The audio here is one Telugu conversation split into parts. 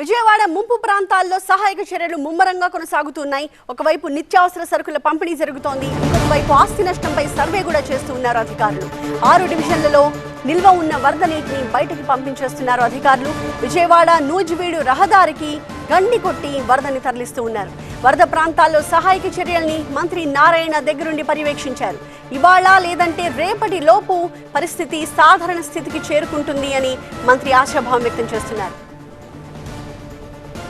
విజయవాడ ముంపు ప్రాంతాల్లో సహాయక చర్యలు ముమ్మరంగా కొనసాగుతున్నాయి. ఒకవైపు నిత్యావసర సరుకుల పంపిణీ జరుగుతోంది. ఇంకొకవైపు ఆస్తి నష్టంపై సర్వే కూడా చేస్తూ ఉన్నారు అధికారులు. ఆరు డివిజన్లలో నిల్వ ఉన్న వరద నీటిని బయటకు పంపించేస్తున్నారు అధికారులు. విజయవాడ నూజివీడు రహదారికి గండి కొట్టి వరదని తరలిస్తూ ఉన్నారు. వరద ప్రాంతాల్లో సహాయక చర్యల్ని మంత్రి నారాయణ దగ్గరుండి పర్యవేక్షించారు. ఇవాళ లేదంటే రేపటి లోపు పరిస్థితి సాధారణ స్థితికి చేరుకుంటుంది అని మంత్రి ఆశాభావం వ్యక్తం చేస్తున్నారు.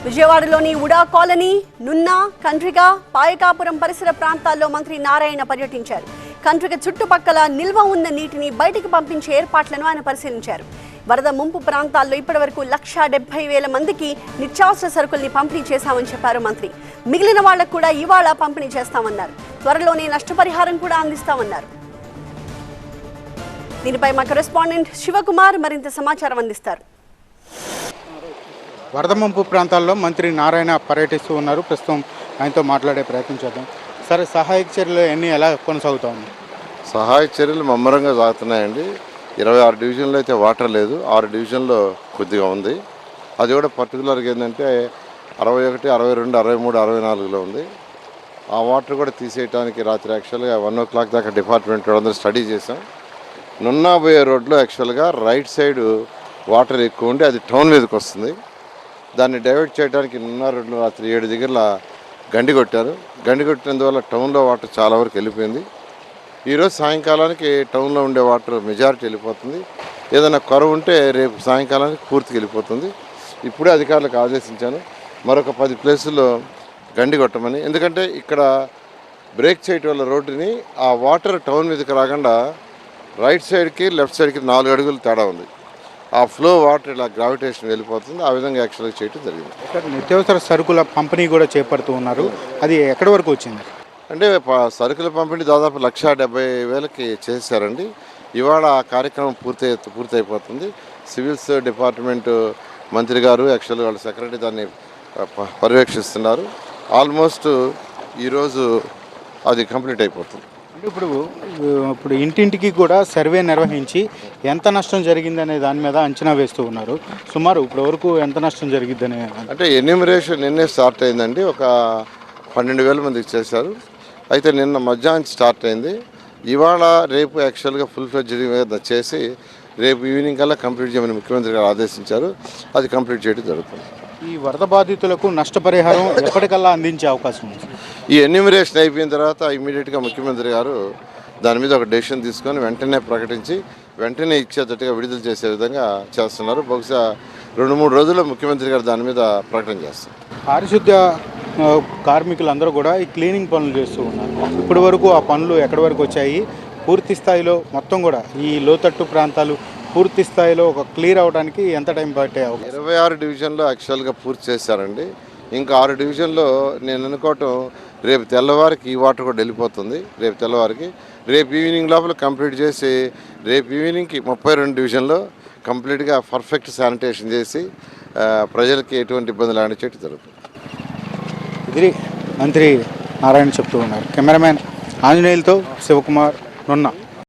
విజయవాడలోని ఉడా కాలనీ నున్నా కండ్రిగ పాయకాపురం పరిసర ప్రాంతాల్లో మంత్రి నారాయణ పర్యటించారు. కండ్రిగ చుట్టుపక్కల నిల్వ ఉన్న నీటిని బయటికి పంపించే ఏర్పాట్లను ఆయన పరిశీలించారు. వరద ముంపు ప్రాంతాల్లో ఇప్పటివరకు లక్షా డెబ్బై వేల మందికి నిత్యావసర సరుకుల్ని పంపిణీ చేశామని చెప్పారు మంత్రి. మిగిలిన వాళ్ళకు కూడా ఇవాళ పంపిణీ చేస్తామన్నారు. త్వరలోనే నష్టపరిహారం కూడా అందిస్తామన్నారు. దీనిపై మా కరెస్పాండెంట్ శివకుమార్ మరింత సమాచారం అందిస్తారు. వరద ముంపు ప్రాంతాల్లో మంత్రి నారాయణ పర్యటిస్తూ ఉన్నారు. ప్రస్తుతం ఆయనతో మాట్లాడే ప్రయత్నం చేద్దాం. సరే సహాయక చర్యలు ఎన్ని ఎలా కొనసాగుతా ఉన్నాయి సహాయ చర్యలు ముమ్మరంగా సాగుతున్నాయండి. ఇరవై ఆరు డివిజన్లో అయితే వాటర్ లేదు. ఆరు డివిజన్లో కొద్దిగా ఉంది. అది కూడా పర్టికులర్గా ఏంటంటే అరవై ఒకటి అరవై రెండు అరవై మూడు అరవై నాలుగులో ఉంది. ఆ వాటర్ కూడా తీసేయడానికి రాత్రి యాక్చువల్గా వన్ ఓ క్లాక్ దాకా డిపార్ట్మెంట్ అందరూ స్టడీ చేసాం నున్నాబోయే రోడ్లో యాక్చువల్గా రైట్ సైడ్ వాటర్ ఎక్కువ ఉండి అది టౌన్ మీదకి వస్తుంది. దాన్ని డైవర్ట్ చేయడానికి నున్నా రాత్రి ఏడు దగ్గర గండి కొట్టారు. గండి కొట్టినందువల్ల టౌన్లో వాటర్ చాలా వరకు వెళ్ళిపోయింది. ఈరోజు సాయంకాలానికి టౌన్లో ఉండే వాటర్ మెజారిటీ వెళ్ళిపోతుంది. ఏదైనా కొరవ ఉంటే రేపు సాయంకాలానికి పూర్తికి వెళ్ళిపోతుంది. ఇప్పుడే అధికారులకు ఆదేశించాను. మరొక పది ప్లేసుల్లో గండి కొట్టమని. ఎందుకంటే ఇక్కడ బ్రేక్ చేయటం వల్ల రోడ్డుని ఆ వాటర్ టౌన్ మీదకి రాకుండా రైట్ సైడ్కి లెఫ్ట్ సైడ్కి నాలుగు అడుగులు తేడా ఉంది. ఆ ఫ్లో వాటర్ ఇలా గ్రావిటేషన్ వెళ్ళిపోతుంది. ఆ విధంగా యాక్చువల్గా చేయటం జరిగింది. ఇక్కడ నిత్యావసర సరుకుల పంపిణీ కూడా చేపడుతూ ఉన్నారు. అది ఎక్కడి వరకు వచ్చింది? అంటే సరుకుల పంపిణీ దాదాపు లక్ష డెబ్బై వేలకి చేశారండి. ఇవాళ ఆ కార్యక్రమం పూర్తి పూర్తి అయిపోతుంది. సివిల్స్ డిపార్ట్మెంట్ మంత్రి గారు యాక్చువల్గా వాళ్ళ సెక్రటరీ దాన్ని పర్యవేక్షిస్తున్నారు. ఆల్మోస్ట్ ఈరోజు అది కంప్లీట్ అయిపోతుంది. ఇప్పుడు ఇప్పుడు ఇంటింటికి కూడా సర్వే నిర్వహించి ఎంత నష్టం జరిగిందనే దాని మీద అంచనా వేస్తూ ఉన్నారు. సుమారు ఇప్పటి వరకు ఎంత నష్టం జరిగిద్దనే అంటే ఎన్యూమరేషన్ నిన్నే స్టార్ట్ అయిందండి. ఒక పన్నెండు వేల మందికి చేశారు అయితే నిన్న మధ్యాహ్నం స్టార్ట్ అయింది. ఇవాళ రేపు యాక్చువల్గా ఫుల్ ఫ్లెడ్జ్ చేసి రేపు ఈవినింగ్ కల్లా కంప్లీట్ చేయమని ముఖ్యమంత్రి గారు ఆదేశించారు. అది కంప్లీట్ చేయడం జరుగుతుంది. ఈ వరద బాధితులకు నష్టపరిహారం ఎప్పటికల్లా అందించే అవకాశం ఉంది. ఈ ఎన్యూమరేషన్ అయిపోయిన తర్వాత ఇమీడియట్గా ముఖ్యమంత్రి గారు దాని మీద ఒక డెసిషన్ తీసుకొని వెంటనే ప్రకటించి వెంటనే ఇచ్చేటట్టుగా విడుదల చేసే విధంగా చేస్తున్నారు. బహుశా రెండు మూడు రోజుల్లో ముఖ్యమంత్రి గారు దాని మీద ప్రకటన చేస్తారు. పారిశుద్ధ్య కార్మికులందరూ కూడా ఈ క్లీనింగ్ పనులు చేస్తూ ఉన్నారు. ఇప్పటి వరకు ఆ పనులు ఎక్కడి వరకు వచ్చాయి? పూర్తి స్థాయిలో మొత్తం కూడా ఈ లోతట్టు ప్రాంతాలు పూర్తి స్థాయిలో ఒక క్లియర్ అవడానికి ఎంత టైం పట్టే ఇరవై ఆరు డివిజన్లో యాక్చువల్గా పూర్తి చేశారండి. ఇంకా ఆరు డివిజన్లో నేను అనుకోవటం రేపు తెల్లవారికి ఈ వాటర్ కూడా వెళ్ళిపోతుంది. రేపు తెల్లవారికి రేపు ఈవినింగ్ లోపల కంప్లీట్ చేసి రేపు ఈవినింగ్కి ముప్పై రెండు డివిజన్లో కంప్లీట్గా పర్ఫెక్ట్ శానిటేషన్ చేసి ప్రజలకి ఎటువంటి ఇబ్బంది లేని చెట్టు జరుగుతుంది. ఇది మంత్రి నారాయణ చెప్తూ ఉన్నారు. కెమెరామ్యాన్ ఆంజనేయులతో శివకుమార్ నున్నా.